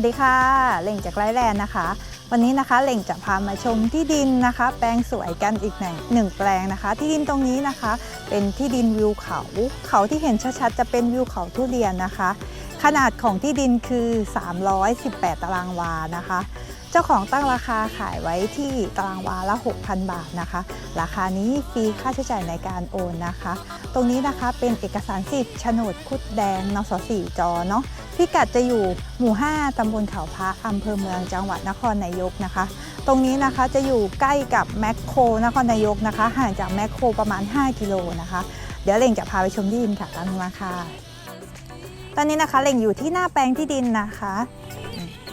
วัสดีค่ะเล่งจากไรแลนด์นะคะ วันนี้นะคะเล่งจะพามาชมที่ดินนะคะ แปลงสวยกันอีกหนึ่งหนึ่งแปลงนะคะ ที่ดินตรงนี้นะคะ เป็นที่ดินวิวเขาเขาที่เห็นชัดๆจะเป็นวิวเขาทุเรียนนะคะ ขนาดของที่ดินคือ 318 ตารางวานะคะ เจ้าของตั้งราคาขายไว้ที่ตารางวาละ 6,000 บาทนะคะ ราคานี้ฟรีค่าใช้จ่ายในการโอนนะคะ ตรงนี้นะคะเป็นเอกสารสิทธิ์โฉนดคุดแดงนสสี่จอเนาะ พิกัดจะอยู่หมู่ 5 ตำบลเขาพระอำเภอเมืองจังหวัดนครนายกนะคะ ตรงนี้นะคะจะอยู่ใกล้กับแมคโครนครนายกนะคะ ห่างจากแมคโครประมาณ 5 กิโลนะคะ เดี๋ยวเล่งจะพาไปชมที่ดินค่ะตามมาค่ะ ตอนนี้นะคะเล่งอยู่ที่หน้าแปลงที่ดินนะคะ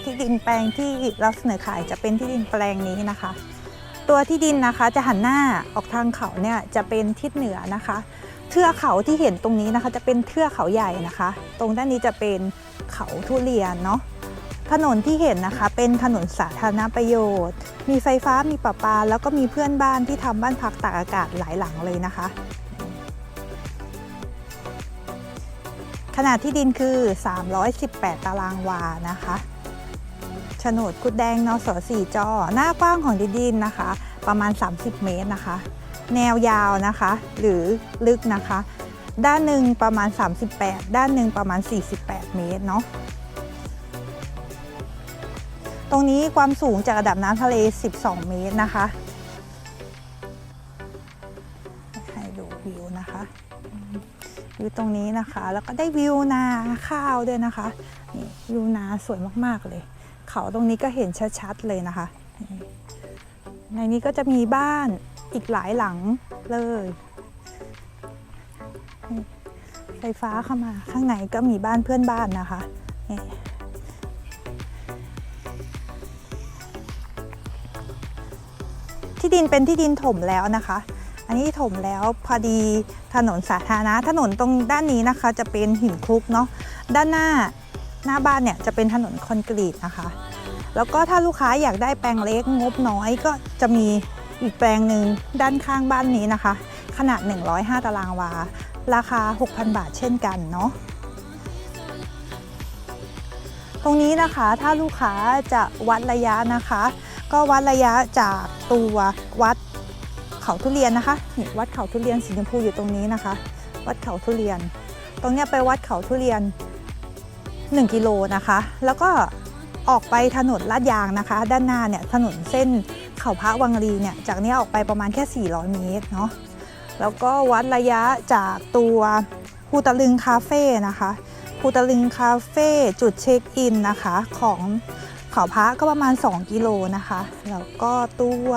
ที่ดินแปลงที่เราเสนอขายจะเป็นที่ดินแปลงนี้นะคะ ตัวที่ดินนะคะจะหันหน้าออกทางเขาเนี่ยจะเป็นทิศเหนือนะคะ เทือกเขาที่เห็นตรงนี้นะคะ จะเป็นเทือกเขาใหญ่นะคะ ตรงด้านนี้จะเป็นเขาทุเรียนเนาะถนนที่เห็นนะคะ เป็นถนนสาธารณประโยชน์ มีไฟฟ้ามีประปา แล้วก็มีเพื่อนบ้านที่ทำบ้านพักตากอากาศหลายหลังเลยนะคะ ขนาดที่ดินคือ 318 ตารางวานะคะโฉนดกุดแดงนสสี่จอ หน้ากว้างของที่ดินนะคะ ประมาณ 30 เมตรนะคะ แนวยาวนะคะ หรือลึกนะคะ ด้านหนึ่งประมาณ 38 ด้านหนึ่งประมาณ 48 เมตรเนาะตรงนี้ความสูงจากระดับน้ำทะเล 12 เมตรนะคะ ให้ดูวิวนะคะวิวตรงนี้นะคะ แล้วก็ได้วิวนาข้าวด้วยนะคะนี่วิวนาสวยมากๆเลย เขาตรงนี้ก็เห็นชัดๆเลยนะคะ ในนี้ก็จะมีบ้าน อีกหลายหลังเลย ไฟฟ้าเข้ามาข้างในก็มีบ้านเพื่อนบ้านนะคะนี่ที่ดินเป็นที่ดินถมแล้วนะคะ อันนี้ถมแล้วพอดีถนนสาธารณะถนนตรงด้านนี้นะคะ จะเป็นหินคลุกเนาะด้านหน้าหน้าบ้านเนี่ยจะเป็นถนนคอนกรีตนะคะ แล้วก็ถ้าลูกค้าอยากได้แปลงเล็กงบน้อยก็จะมี อีกแปลงหนึ่งด้านข้างบ้านนี้นะคะ ขนาด 105 ตารางวา ราคา 6,000 บาทเช่นกันเนาะตรงนี้นะคะถ้าลูกค้าจะวัดระยะนะคะ ก็วัดระยะจากตัววัดเขาทุเรียนนะคะนี่วัดเขาทุเรียนสีชมพูอยู่ตรงนี้นะคะ วัดเขาทุเรียน ตรงนี้ไปวัดเขาทุเรียน 1 กิโลนะคะ แล้วก็ ออกไปถนนลาดยางนะคะ ด้านหน้าเนี่ยถนนเส้นเขาพระวังรีเนี่ยจากนี้ออกไปประมาณแค่ 400 เมตรเนาะแล้วก็วัดระยะจากตัวภูตะลึงคาเฟ่นะคะภูตะลึงคาเฟ่จุดเช็คอินนะคะของเขาพระก็ประมาณ 2 กิโลนะคะแล้วก็ตัว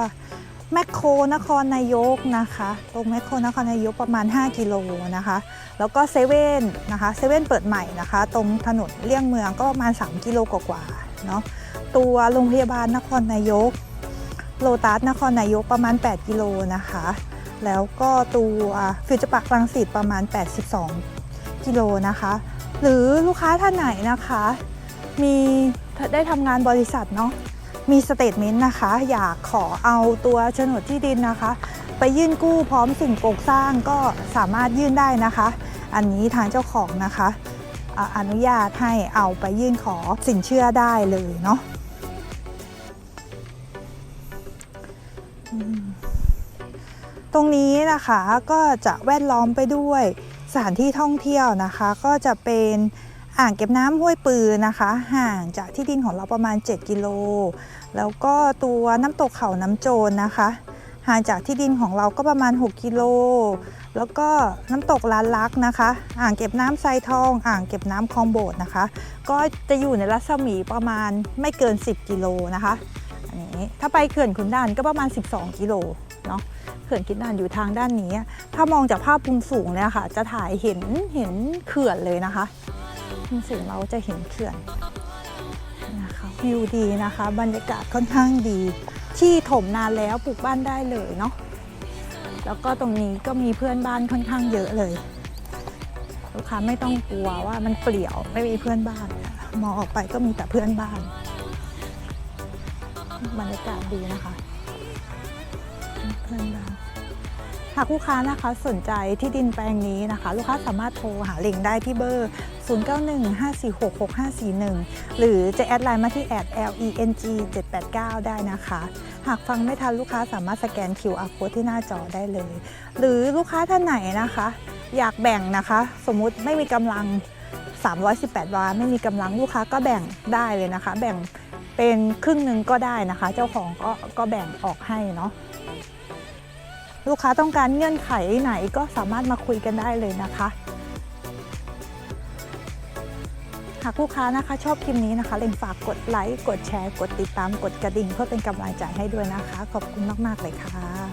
แมคโครนครนายกนะคะตรงแมคโครนครนายกประมาณ 5 กิโลนะคะ แล้วก็เซเว่นนะคะเซเว่นเปิดใหม่นะคะ ตรงถนนเลี่ยงเมืองก็ประมาณ 3 กิโลกว่า เนาะตัวโรงพยาบาลนครนายกโลตัสนครนายกประมาณ 8 กิโลนะคะ แล้วก็ตัวฟิวเจอร์ปักรังสิตประมาณ 82 กิโลนะคะ หรือลูกค้าท่านไหนนะคะ มีได้ทำงานบริษัทเนาะมีสเตทเมนต์นะคะ อยากขอเอาตัวโฉนดที่ดินนะคะ ไปยื่นกู้พร้อมสิ่งปลูกสร้างก็สามารถยื่นได้นะคะ อันนี้ทางเจ้าของนะคะ อนุญาตให้เอาไปยื่นขอสินเชื่อได้เลยเนาะตรงนี้นะคะก็จะแวดล้อมไปด้วยสถานที่ท่องเที่ยวนะคะ ก็จะเป็นอ่างเก็บน้ำห้วยปืนนะคะ ห่างจากที่ดินของเราประมาณ 7 กิโล แล้วก็ตัวน้ำตกเขาน้ำโจรนะคะ ห่างจากที่ดินของเราก็ประมาณ 6 กิโล แล้วก็น้ำตกลานลักนะคะ อ่างเก็บน้ำไซทอง อ่างเก็บน้ำคลองโบดนะคะ ก็จะอยู่ในรัศมีประมาณไม่เกิน 10 กิโลนะคะอันนี้ถ้าไปเขื่อนขุนด่านก็ประมาณ 12 กิโลเนาะเขื่อนขุนด่านอยู่ทางด้านนี้ ถ้ามองจากภาพมุมสูงเนี่ยค่ะ จะถ่ายเห็นเห็นเขื่อนเลยนะคะมุมสูงเราจะเห็นเขื่อนนะคะวิวดีนะคะ บรรยากาศค่อนข้างดี ที่ถมนานแล้วปลูกบ้านได้เลยเนาะแล้วก็ตรงนี้ก็มีเพื่อนบ้านค่อนข้างเยอะเลย ลูกค้าไม่ต้องกลัวว่ามันเปลี่ยวไม่มีเพื่อนบ้าน มองออกไปก็มีแต่เพื่อนบ้านบรรยากาศดีนะคะ เพื่อนบ้าน หากลูกค้านะคะสนใจที่ดินแปลงนี้นะคะ ลูกค้าสามารถโทรหาลิงได้ที่เบอร์ 0915466541 หรือจะแอดไลน์มาที่แอด leng 789ได้นะคะ หากฟังไม่ทันลูกค้าสามารถสแกน QR code ที่หน้าจอได้เลย หรือลูกค้าท่านไหนนะคะ อยากแบ่งนะคะ สมมุติไม่มีกำลัง 318 วาไม่มีกำลังลูกค้าก็แบ่งได้เลยนะคะ แบ่งเป็นครึ่งหนึ่งก็ได้นะคะ เจ้าของก็ก็แบ่งออกให้เนาะ ลูกค้าต้องการเงื่อนไขไหนก็สามารถมาคุยกันได้เลยนะคะ หากลูกค้านะคะชอบคลิปนี้นะคะเล็งฝากกดไลค์ กดแชร์ กดติดตาม กดกระดิ่ง เพื่อเป็นกำลังใจให้ด้วยนะคะ ขอบคุณมาก ๆ เลยค่ะ